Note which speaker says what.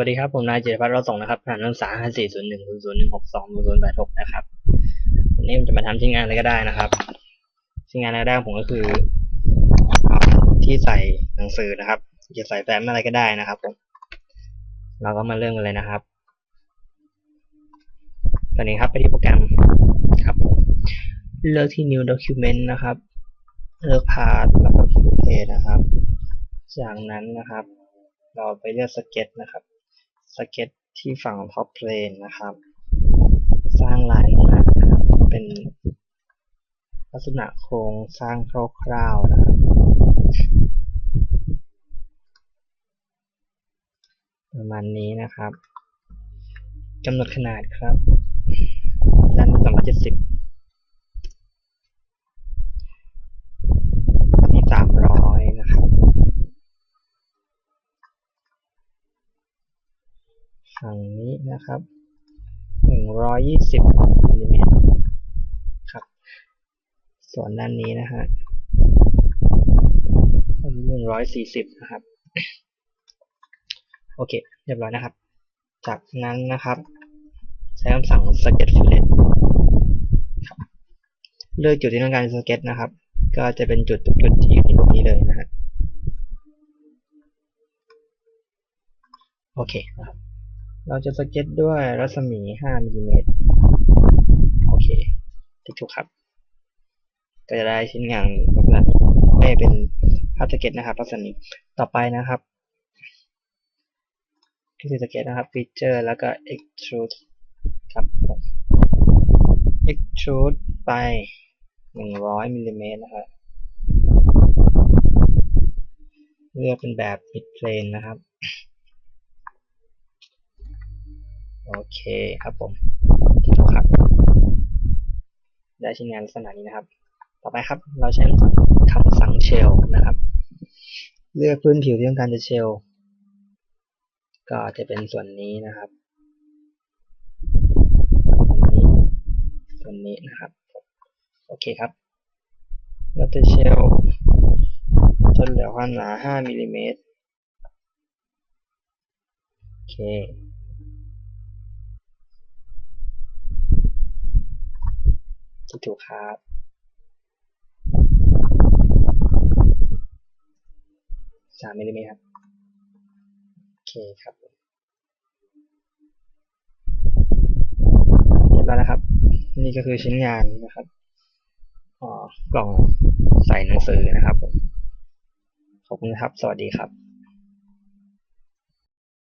Speaker 1: วัสดีครับ ผมนายเจตพัฒน์เราส่งนะครับผ่านนักศึกษา5 4 0 1 0 0 1 6 2 0 0 8 6นะครับวันนี้ผมจะมาทำชิ้นงานอะไรก็ได้นะครับชิ้นงานอะไรก็ได้ของผมก็คือที่ใส่หนังสือนะครับจะใส่แฟ้มอะไรก็ได้นะครับผมเราก็มาเริ่มกันเลยนะครับ ตอนนี้ครับไปที่โปรแกรมครับเลือกที่ new document นะครับ เลือก path แล้วก็คลิกโอเคนะครับ จากนั้นนะครับ เราไปเลือกสเก็ตนะครับ สเก็ตที่ฝั่งท็อปเพลนนะครับ สร้างลายลงมาครับเป็นลักษณะโครงสร้างคร่าวๆนะครับประมาณนี้นะครับกำหนดขนาดครับด้านนี้สิบ ฝั่งนี้นะครับหนึ่งร้อยยี่สิบมิลลิเมตรครับ ส่วนด้านนี้นะฮะอันนี้หนึ่งร้อยสี่สิบนะครับ โอเค เรียบร้อยนะครับ จากนั้นนะครับ ใช้คำสั่ง sketch fillet ครับเลือกจุดที่ต้องการสเก็ตนะครับ ก็จะเป็นจุดทุกจุดที่อยู่ในรูปนี้เลยนะฮะโอเคนะครับ เราจะสเก็ตด้วยรัศมี 5มิลลิเมตรโอเคติ๊กถูกครับ ก็จะได้ชิ้นงานลักษณะนี้ไม่เป็นภาพสเก็ตนะครับลักษณะนี้ต่อไปนะครับก็คือสเก็ตนะครับ feature แล้วก็ extrude ครับผม extrude ไป 100มิลลิเมตรนะครับเลือกเป็นแบบ mid plane นะครับ โอเคครับผมครับ ได้ชิ้นงานลักษณะนี้นะครับ ต่อไปครับ เราใช้คำสั่ง shell นะครับ เลือกพื้นผิวที่ต้องการจะ shell ก็จะเป็นส่วนนี้นะครับส่วนนี้ส่วนนี้นะครับ โอเคครับ เราจะ shell จนเหลือความหนา 5มิลลิเมตรโอเค ที่ถูกครับ สามมิลลิเมตรครับ โอเคครับเรียบร้อยแล้วครับ นี่ก็คือชิ้นงานนะครับอ๋อกล่องใส่หนังสือนะครับผม ขอบคุณครับ สวัสดีครับ